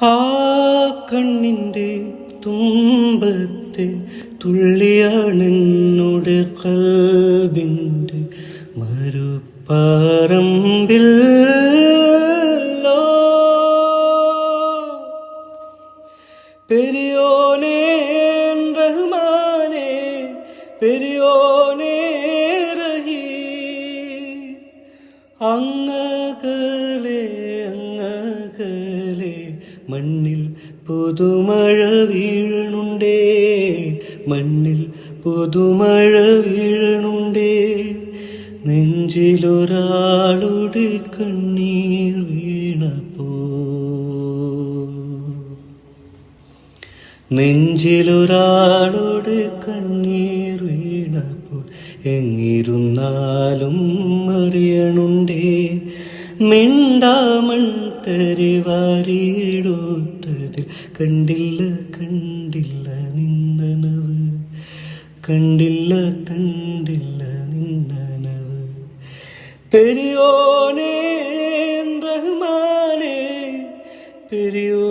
ആ കണ്ണിന്റെ തുമ്പത്തെ തുള്ളിയാണെന്നോട് കൽബിന്റെ മറുപാറമ്പിൽ പെരിയോനേ അങ്ങകലെ മണ്ണിൽ പുതുമഴ വീഴണുണ്ടേ. മണ്ണിൽ പുതുമഴ വീഴണുണ്ടേ. നെഞ്ചിലൊരാളുടെ കണ്ണീർ വീണപ്പോ. നെഞ്ചിലൊരാളുടെ കണ്ണീർ വീണപ്പോൾ എങ്ങിരുന്നാലും അറിയണുണ്ടേ. മിണ്ടാമൺ തരുവാരിയെടുത്തതിൽ കണ്ടില്ല കണ്ടില്ല നിന്നനവ്. കണ്ടില്ല കണ്ടില്ല നിന്നനവ്. പെരിയോനേ റഹ്മാനേ പെരിയോ